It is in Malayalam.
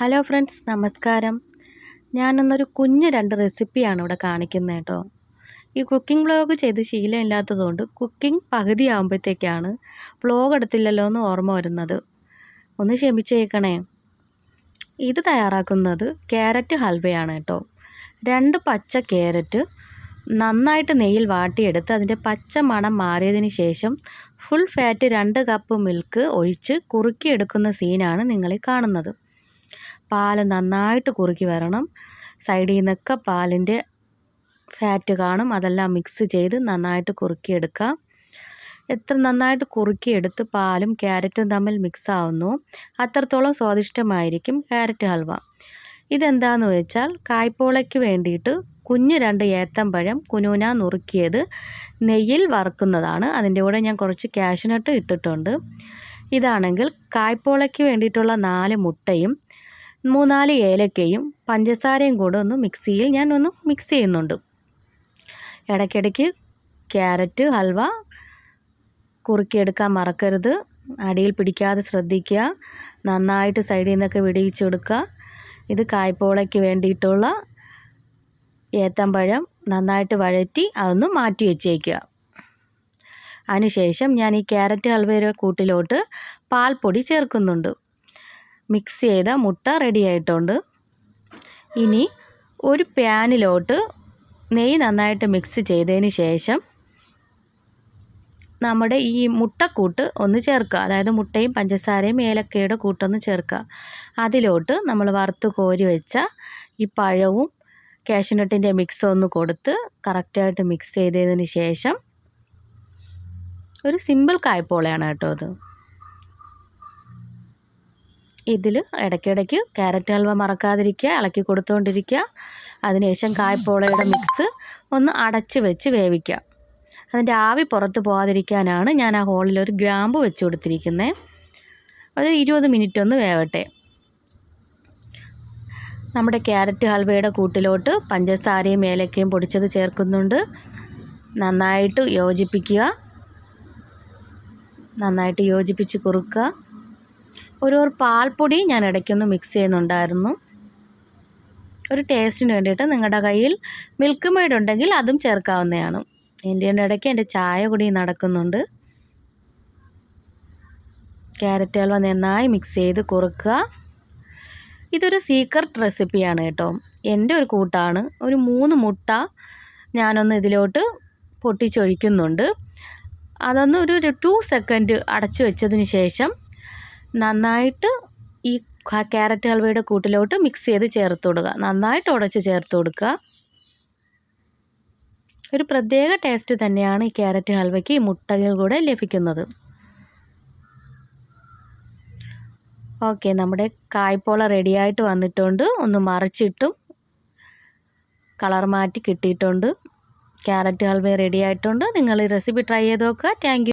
ഹലോ ഫ്രണ്ട്സ് നമസ്കാരം. ഞാനിന്നൊരു കുഞ്ഞ് രണ്ട് റെസിപ്പിയാണ് ഇവിടെ കാണിക്കുന്നത് കേട്ടോ. ഈ കുക്കിംഗ് വ്ളോഗ് ചെയ്ത് ശീലമില്ലാത്തതുകൊണ്ട് കുക്കിംഗ് പകുതിയാകുമ്പോഴത്തേക്കാണ് വ്ളോഗ് എടുത്തില്ലല്ലോ എന്ന് ഓർമ്മ വരുന്നത്. ഒന്ന് ക്ഷമിച്ചേക്കണേ. ഇത് തയ്യാറാക്കുന്നത് ക്യാരറ്റ് ഹൽവയാണ് കേട്ടോ. രണ്ട് പച്ച ക്യാരറ്റ് നന്നായിട്ട് നെയ്യിൽ വാട്ടിയെടുത്ത് അതിന്റെ പച്ച മണം മാറിയതിന് ശേഷം ഫുൾ ഫാറ്റ് രണ്ട് കപ്പ് മിൽക്ക് ഒഴിച്ച് കുറുക്കിയെടുക്കുന്ന സീനാണ് നിങ്ങളീ കാണുന്നത്. പാൽ നന്നായിട്ട് കുറുക്കി വരണം. സൈഡിൽ നിന്നൊക്കെ പാലിന്റെ ഫാറ്റ് കാണും. അതെല്ലാം മിക്സ് ചെയ്ത് നന്നായിട്ട് കുറുക്കിയെടുക്കാം. എത്ര നന്നായിട്ട് കുറുക്കിയെടുത്ത് പാലും ക്യാരറ്റും തമ്മിൽ മിക്സ് ആവുന്നു അത്രത്തോളം സ്വാദിഷ്ടമായിരിക്കും ക്യാരറ്റ് ഹൽവ. ഇതെന്താന്ന് വെച്ചാൽ കായ്പോളയ്ക്ക് വേണ്ടിയിട്ട് കുഞ്ഞ് രണ്ട് ഏത്തമ്പഴം കുനൂന നുറുക്കിയത് നെയ്യിൽ വറുക്കുന്നതാണ്. അതിന്റെ കൂടെ ഞാൻ കുറച്ച് കാഷ്നട്ട് ഇട്ടിട്ടുണ്ട്. ഇതാണെങ്കിൽ കായ്പോളയ്ക്ക് വേണ്ടിയിട്ടുള്ള നാല് മുട്ടയും മൂന്നാൽ ഏലക്കയും പഞ്ചസാരയും കൂടെ ഒന്ന് മിക്സിയിൽ ഞാൻ ഒന്ന് മിക്സ് ചെയ്യുന്നുണ്ട്. ഇടയ്ക്കിടയ്ക്ക് ക്യാരറ്റ് ഹൽവ കുറുക്കിയെടുക്കാൻ മറക്കരുത്. അടിയിൽ പിടിക്കാതെ ശ്രദ്ധിക്കുക. നന്നായിട്ട് സൈഡിൽ നിന്നൊക്കെ വിടിയിച്ചെടുക്കുക. ഇത് കായ്പോളയ്ക്ക് വേണ്ടിയിട്ടുള്ള ഏത്തമ്പഴം നന്നായിട്ട് വഴറ്റി അതൊന്ന് മാറ്റി വെച്ചേക്കുക. അതിനുശേഷം ഞാൻ ഈ ക്യാരറ്റ് ഹൽവയുടെ കൂട്ടിലോട്ട് പാൽപ്പൊടി ചേർക്കുന്നുണ്ട്. മിക്സ് ചെയ്ത മുട്ട റെഡി ആയിട്ടുണ്ട് ഇനി ഒരു പാനിലോട്ട് നെയ്യ് നന്നായിട്ട് മിക്സ് ചെയ്തതിന് ശേഷം നമ്മുടെ ഈ മുട്ടക്കൂട്ട് ഒന്ന് ചേർക്കുക. അതായത് മുട്ടയും പഞ്ചസാരയും ഏലക്കയുടെ കൂട്ടൊന്ന് ചേർക്കുക. അതിലോട്ട് നമ്മൾ വറുത്ത് കോരി വെച്ച ഈ പഴവും കാഷ്നട്ടിന്റെ മിക്സ് ഒന്ന് കൊടുത്ത് കറക്റ്റായിട്ട് മിക്സ് ചെയ്തതിന് ശേഷം ഒരു സിമ്പിൾ കായ്പോളയാണ് കേട്ടോ അത്. ഇതിൽ ഇടയ്ക്കിടയ്ക്ക് ക്യാരറ്റ് ഹൽവ മറക്കാതിരിക്കുക ഇളക്കി കൊടുത്തുകൊണ്ടിരിക്കുക അതിനുശേഷം കായ്പോളയുടെ മിക്സ് ഒന്ന് അടച്ച് വെച്ച് വേവിക്കുക. അതിന്റെ ആവി പുറത്ത് പോകാതിരിക്കാനാണ് ഞാൻ ആ ഹോളിൽ ഒരു ഗ്രാമ്പ് വെച്ച് കൊടുത്തിരിക്കുന്നത് ഒരു ഇരുപത് മിനിറ്റ് ഒന്ന് വേവട്ടെ. നമ്മുടെ ക്യാരറ്റ് ഹൽവയുടെ കൂട്ടിലോട്ട് പഞ്ചസാരയും ഏലക്കയും പൊടിച്ചത് ചേർക്കുന്നുണ്ട്. നന്നായിട്ട് യോജിപ്പിക്കുക. നന്നായിട്ട് യോജിപ്പിച്ച് കുറുക്കുക. ഒരു പാൽപ്പൊടി ഞാൻ ഇടയ്ക്കൊന്ന് മിക്സ് ചെയ്യുന്നുണ്ടായിരുന്നു. ഒരു ടേസ്റ്റിന് വേണ്ടിയിട്ട് നിങ്ങളുടെ കയ്യിൽ മിൽക്ക് മെയ്ഡ് ഉണ്ടെങ്കിൽ അതും ചേർക്കാവുന്നതാണ്. എന്റെ ഇടയ്ക്ക് എന്റെ ചായ കൂടി നടക്കുന്നുണ്ട്. ക്യാരറ്റ് ഹൽവ നന്നായി മിക്സ് ചെയ്ത് കുറുക്കുക. ഇതൊരു സീക്രട്ട് റെസിപ്പിയാണ് കേട്ടോ. എന്റെ ഒരു കൂട്ടാണ്. ഒരു മൂന്ന് മുട്ട ഞാനൊന്ന് ഇതിലോട്ട് പൊട്ടിച്ചൊഴിക്കുന്നുണ്ട്. അതൊന്ന് ഒരു ടു സെക്കൻഡ് അടച്ചു വെച്ചതിന് ശേഷം നന്നായിട്ട് ഈ ക്യാരറ്റ് ഹൽവയുടെ കൂട്ടിലോട്ട് മിക്സ് ചെയ്ത് ചേർത്ത് കൊടുക്കുക. നന്നായിട്ട് ഉടച്ച് ചേർത്ത് കൊടുക്കുക. ഒരു പ്രത്യേക ടേസ്റ്റ് തന്നെയാണ് ഈ ക്യാരറ്റ് ഹൽവയ്ക്ക് ഈ മുട്ടകൾ കൂടെ ലഭിക്കുന്നത്. ഓക്കെ നമ്മുടെ കായ്പോള റെഡിയായിട്ട് വന്നിട്ടുണ്ട്. ഒന്ന് മറിച്ചിട്ടും കളർ മാറ്റി കിട്ടിയിട്ടുണ്ട്. ക്യാരറ്റ് ഹൽവ റെഡി ആയിട്ടുണ്ട്. നിങ്ങൾ ഈ റെസിപ്പി ട്രൈ ചെയ്ത് നോക്കുക. താങ്ക്